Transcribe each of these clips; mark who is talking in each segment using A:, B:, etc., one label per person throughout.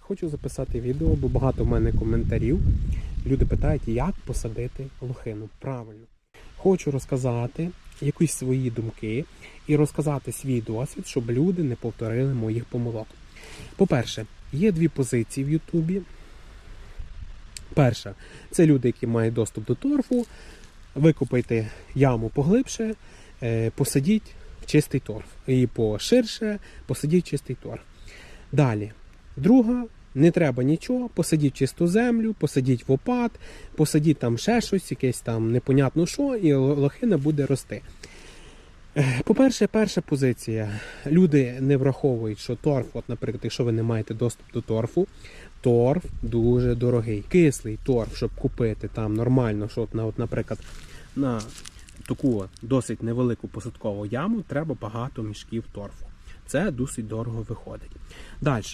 A: хочу записати відео, бо багато в мене коментарів. Люди питають, як посадити лохину. Правильно. Хочу розказати якісь свої думки і розказати свій досвід, щоб люди не повторили моїх помилок. По-перше, є дві позиції в Ютубі. Перша це люди, які мають доступ до торфу. Викопайте яму поглибше, е, посадіть в чистий торф. І поширше посадіть чистий торф. Далі. Друга, не треба нічого, посадіть чисту землю, посадіть в опад, посадіть там ще щось, якесь там непонятно що, і лохина буде рости. По-перше, перша позиція. Люди не враховують, що торф, от, наприклад, якщо ви не маєте доступ до торфу, торф дуже дорогий. Кислий торф, щоб купити там нормально, що, на, от, наприклад, на таку досить невелику посадкову яму треба багато мішків торфу. Це досить дорого виходить. Далі.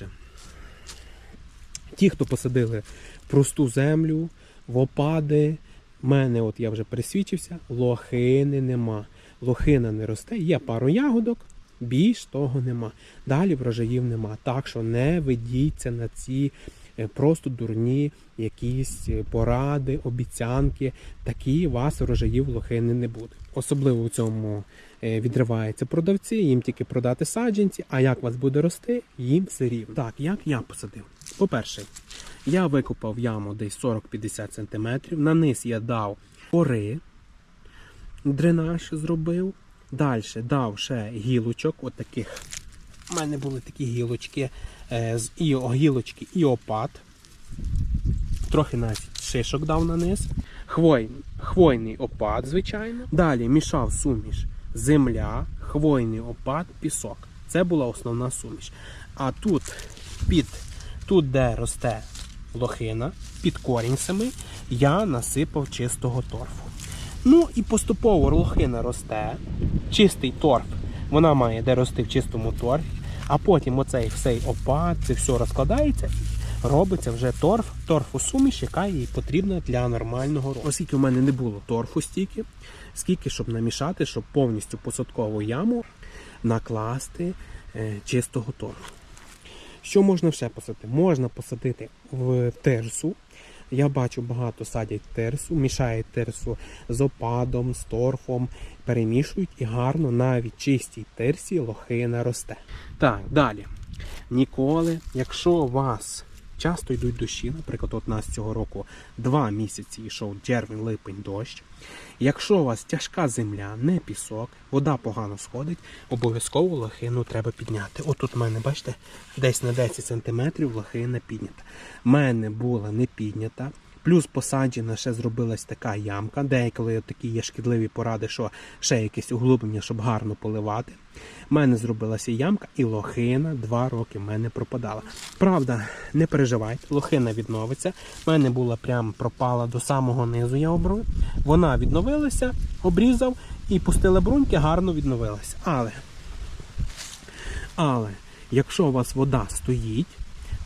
A: Ті, хто посадили просту землю, в опади, в мене, от я вже пересвідчився, лохини нема. Лохина не росте, є пару ягодок, більш того нема. Далі врожаїв нема. Так що не ведіться на ці е, просто дурні якісь е, поради, обіцянки. Такі у вас врожаїв лохини не буде. Особливо в цьому е, відриваються продавці, їм тільки продати саджанці, а як у вас буде рости, їм все рівно. Так, як я посадив? По-перше, я викопав яму десь 40-50 см, на низ я дав пори, дренаж зробив. Далі дав ще гілочок, от таких. У мене були такі гілочки, е, з і гілочки і опад. Трохи навіть шишок дав на низ. Хвойний, хвойний опад, звичайно. Далі мішав суміш земля, хвойний опад, пісок. Це була основна суміш. А тут, під, тут де росте лохина, під корінь самий, я насипав чистого торфу. Ну і поступово лохина росте, чистий торф, вона має де рости в чистому торфі, а потім оцей всей опад, це все розкладається робиться вже торф, торфосуміш, яка їй потрібна для нормального росту. Оскільки в мене не було торфу стільки, скільки щоб намішати, щоб повністю посадкову яму накласти е, чистого торфу. Що можна ще посадити? Можна посадити в терсу. Я бачу, багато садять терсу, мішають терсу з опадом, з торфом, перемішують і гарно навіть чистій терсі лохина росте. Так, далі. Ніколи, якщо у вас часто йдуть дощі, наприклад, от у нас цього року два місяці йшов червень, липень, дощ. Якщо у вас тяжка земля, не пісок, вода погано сходить, обов'язково лахину треба підняти. Отут в мене, бачите, десь на 10 см лахина піднята. В мене була не піднята. Плюс посаджена ще зробилась така ямка, деякі такі є шкідливі поради, що ще якесь углублення, щоб гарно поливати. У мене зробилася ямка, і лохина два роки в мене пропадала. Правда, не переживайте, лохина відновиться. У мене була прям пропала до самого низу, я обрив. Вона відновилася, обрізав і пустила бруньки, гарно відновилася. Але, але, якщо у вас вода стоїть,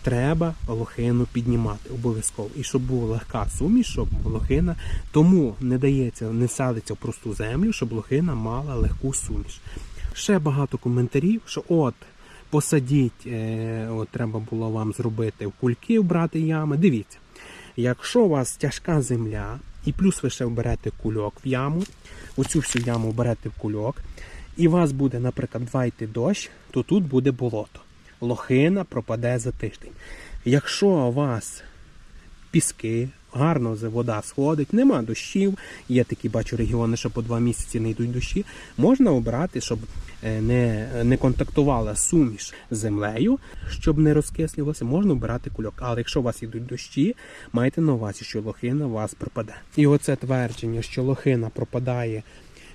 A: треба лохину піднімати обов'язково. І щоб була легка суміш, щоб лохина, тому не дається, не садиться в просту землю, щоб лохина мала легку суміш. Ще багато коментарів, що от посадіть, е, от треба було вам зробити в кульки, вбрати ями. Дивіться, якщо у вас тяжка земля, і плюс ви ще вберете кульок в яму, оцю всю яму вберете в кульок, і у вас буде, наприклад, два йти дощ, то тут буде болото. Лохина пропаде за тиждень. Якщо у вас піски, гарно вода сходить, нема дощів, є такі, бачу, регіони, що по два місяці не йдуть дощі, можна обрати, щоб е, не, не контактувала суміш з землею, щоб не розкислювалося, можна обирати кульок. Але якщо у вас йдуть дощі, майте на увазі, що лохина у вас пропаде. І оце твердження, що лохина пропадає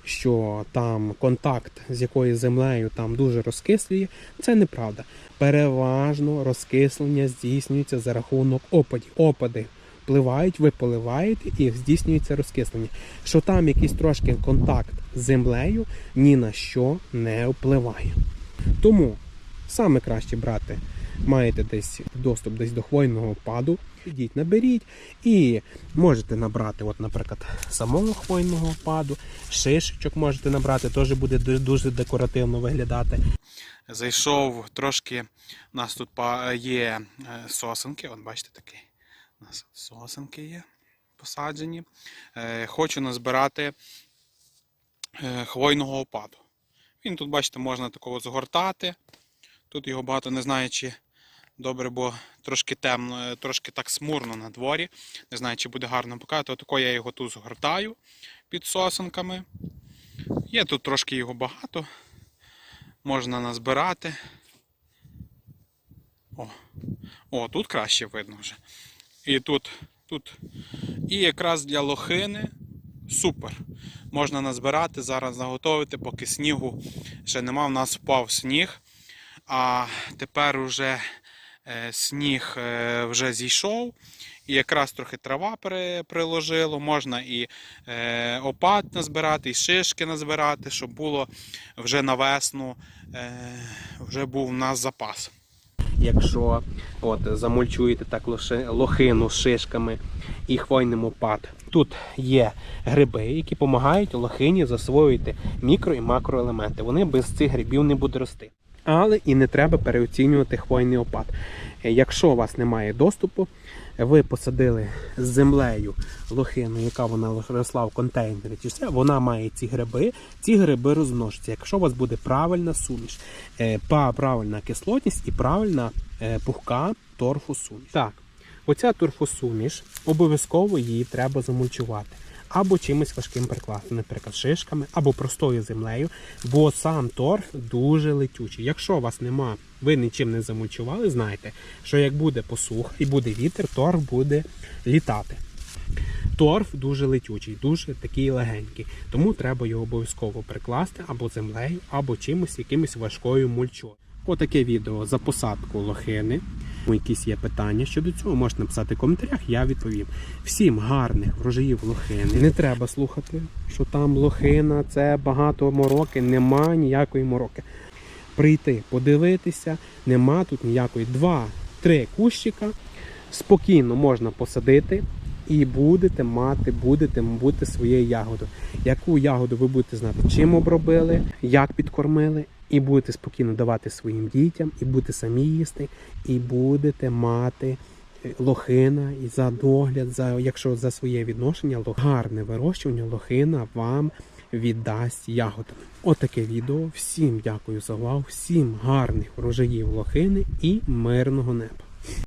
A: що там контакт з якоюсь землею там дуже розкислює, це неправда. Переважно розкислення здійснюється за рахунок опадів. Опади впливають, ви поливаєте і здійснюється розкислення. Що там якийсь трошки контакт з землею ні на що не впливає. Тому саме краще брати маєте десь доступ десь до хвойного опаду, ідіть, наберіть і можете набрати, от, наприклад, самого хвойного опаду, шишечок можете набрати, теж буде дуже декоративно виглядати. Зайшов трошки, у нас тут є е, сосенки, от бачите такі. У нас сосенки є посаджені. Е, Хочу назбирати е, хвойного опаду. Він тут, бачите, можна такого згортати. Тут його багато не знаю, чи добре, бо трошки темно, е, трошки так смурно на дворі. Не знаю, чи буде гарно показати. Отако я його тут згортаю під сосенками. Є тут трошки його багато. Можна назбирати. О, О тут краще видно вже. І тут, тут. І якраз для лохини супер. Можна назбирати, зараз заготовити, поки снігу ще нема. У нас впав сніг. А тепер уже сніг е, вже зійшов. І якраз трохи трава приложило. Можна і е, опад назбирати, і шишки назбирати, щоб було вже на весну е, вже був у нас запас. Якщо от, замульчуєте так лохину з шишками і хвойним опад, тут є гриби, які допомагають лохині засвоїти мікро і макроелементи. Вони без цих грибів не будуть рости. Але і не треба переоцінювати хвойний опад. Е, Якщо у вас немає доступу, ви посадили з землею лохину, яка вона росла в контейнері, чи все, вона має ці гриби, ці гриби розмножаться. Якщо у вас буде правильна суміш, е, правильна кислотність і правильна е, пухка торфосуміш. Так, оця торфосуміш обов'язково її треба замульчувати. Або чимось важким прикласти, наприклад, шишками, або простою землею, бо сам торф дуже летючий. Якщо у вас нема, ви нічим не замульчували, знайте, що як буде посуха і буде вітер, торф буде літати. Торф дуже летючий, дуже такий легенький. Тому треба його обов'язково прикласти або землею, або чимось, якимось важкою мульчою. Отаке відео за посадку лохини. Якісь є питання щодо цього, можете написати в коментарях, я відповім. Всім гарних врожаїв лохини. Не треба слухати, що там лохина, це багато мороки, нема ніякої мороки. Прийти, подивитися, нема тут ніякої. Два-три кущика спокійно можна посадити і будете мати, будете бути своєю ягодою. Яку ягоду ви будете знати, чим обробили, як підкормили, і будете спокійно давати своїм дітям, і будете самі їсти, і будете мати е, лохина і за догляд, за якщо за своє відношення, гарне вирощування, лохина вам віддасть ягодами. Отаке відео. Всім дякую за увагу, всім гарних врожаїв лохини і мирного неба.